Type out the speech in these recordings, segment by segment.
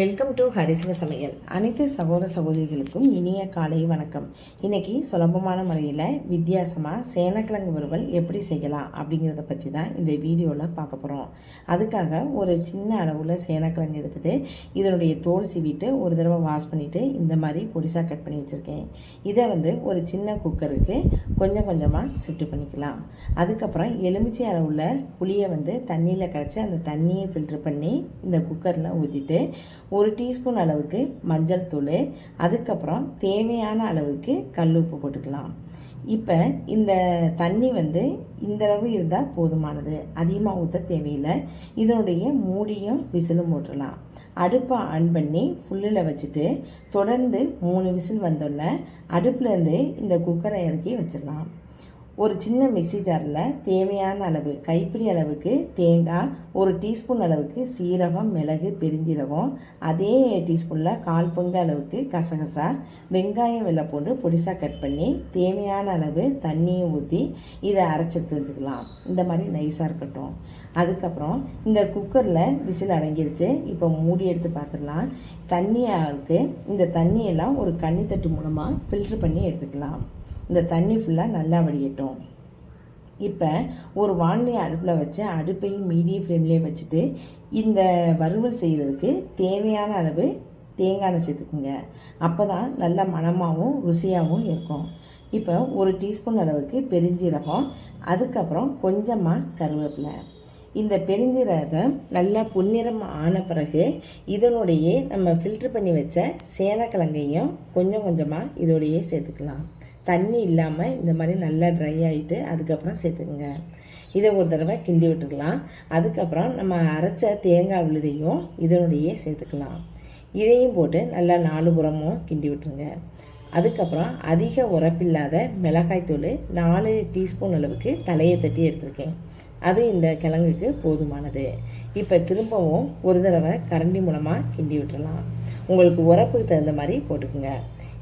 Welcome to ஹரிசிவ சமையல் அனைத்து சகோதர சகோதரிகளுக்கும் இனிய காலை வணக்கம். இன்னைக்கு சுலபமான முறையில் வித்தியாசமாக சேனக்கிழங்கு வறுவல் எப்படி செய்யலாம் அப்படிங்கிறத பற்றி தான் இந்த வீடியோவில் பார்க்க போகிறோம் அதுக்காக ஒரு சின்ன அளவில் சேனக்கிழங்கு எடுத்துகிட்டு இதனுடைய தோல் சீவிட்டு ஒரு தடவை வாஷ் பண்ணிவிட்டு இந்த மாதிரி பொடிசாக கட் பண்ணி வச்சுருக்கேன். இதை வந்து ஒரு சின்ன குக்கருக்கு கொஞ்சம் கொஞ்சமாக சுட்டு பண்ணிக்கலாம். அதுக்கப்புறம் எலுமிச்சை அளவுள்ள புளியை வந்து தண்ணியில் கரைச்சி அந்த தண்ணியை ஃபில்டர் பண்ணி இந்த குக்கரில் ஊற்றிட்டு ஒரு டீஸ்பூன் அளவுக்கு மஞ்சள் தூள் அதுக்கப்புறம் தேவையான அளவுக்கு கல் உப்பு போட்டுக்கலாம். இப்போ இந்த தண்ணி வந்து இந்த அளவு இருந்தால் போதுமானது. அதிகமாக ஊற்ற தேவையில்லை. இதனுடைய மூடியும் விசிலும் போட்டுடலாம். அடுப்பை ஆன் பண்ணி ஃபுல்லில் வச்சுட்டு தொடர்ந்து மூணு விசில் வந்தோடனே அடுப்புலேருந்து இந்த குக்கரை இறக்கி வச்சிடலாம். ஒரு சின்ன மிக்ஸி ஜாரில் தேவையான அளவு கைப்பிடி அளவுக்கு தேங்காய் ஒரு டீஸ்பூன் அளவுக்கு சீரகம் மிளகு பெருஞ்சீரகம் அதே டீஸ்பூனில் கால் பங்கு அளவுக்கு கசகசா வெங்காயம் வெள்ளை போட்டு பொடிசாக கட் பண்ணி தேவையான அளவு தண்ணியும் ஊற்றி இதை அரைச்செடுத்து வச்சுக்கலாம். இந்த மாதிரி நைஸாக இருக்கட்டும். அதுக்கப்புறம் இந்த குக்கரில் விசில் அடங்கிடுச்சு இப்போ மூடி எடுத்து பார்த்துடலாம் தண்ணியாருக்கு இந்த தண்ணியெல்லாம் ஒரு கன்னித்தட்டு மூலமாக ஃபில்ட்ரு பண்ணி எடுத்துக்கலாம். இந்த தண்ணி ஃபுல்லாக நல்லா வடியட்டும். இப்போ ஒரு வானிலை அடுப்பில் வச்சு அடுப்பையும் மீடியம் ஃப்ளேம்லேயே வச்சுட்டு இந்த வறுவல் செய்கிறதுக்கு தேவையான அளவு தேங்காய் எண்ணெய் சேர்த்துக்குங்க. அப்போ தான் நல்ல மணமாகவும் ருசியாகவும் இருக்கும். இப்போ ஒரு டீஸ்பூன் அளவுக்கு பெருஞ்சீரகம் அதுக்கப்புறம் கொஞ்சமாக கருவேப்பிலை. இந்த பெருஞ்சீரகத்தை நல்லா புன்னிறம் ஆன பிறகு இதனுடைய நம்ம ஃபில்ட்ரு பண்ணி வச்ச சேனக்கிழங்கையும் கொஞ்சம் கொஞ்சமாக இதோடையே சேர்த்துக்கலாம். தண்ணி இல்லாமல் இந்த மாதிரி நல்லா ட்ரை ஆகிட்டு அதுக்கப்புறம் சேர்த்துக்குங்க. இதை ஒரு தடவை கிண்டி விட்டுக்கலாம். அதுக்கப்புறம் நம்ம அரைச்ச தேங்காய் விழுதையும் இதனுடைய சேர்த்துக்கலாம். இதையும் போட்டு நல்லா நாலு புறமும் கிண்டி விட்டுருங்க. அதுக்கப்புறம் அதிக உரப்பில்லாத மிளகாய்த்தூள் நாலு டீஸ்பூன் அளவுக்கு தலையை தட்டி எடுத்திருக்கேன். அது இந்த கிழங்குக்கு போதுமானது. இப்போ திரும்பவும் ஒரு தடவை கரண்டி மூலமாக கிண்டி விட்டுறலாம். உங்களுக்கு உரப்புக்கு தகுந்த மாதிரி போட்டுக்குங்க.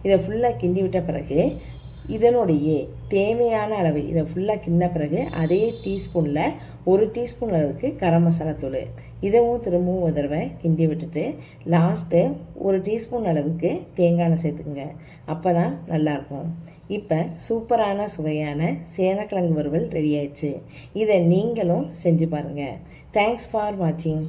இதை ஃபுல்லாக கிண்டி விட்ட பிறகு இதனுடைய தேவையான அளவு இதை ஃபுல்லாக கிண்ண பிறகு அதே டீஸ்பூனில் ஒரு டீஸ்பூன் அளவுக்கு கரம் மசாலா தூள். இதவும் திரும்பவும் ஒரு தடவை கிண்டி விட்டுட்டு லாஸ்ட்டு ஒரு டீஸ்பூன் அளவுக்கு தேங்காய் எண்ணெய் சேர்த்துக்குங்க. அப்போ தான் நல்லாயிருக்கும். இப்போ சூப்பரான சுவையான சேனக்கிழங்கு வறுவல் ரெடி ஆயிடுச்சு. இதை நீங்களும் செஞ்சு பாருங்கள் தேங்க்ஸ் ஃபார் வாட்சிங்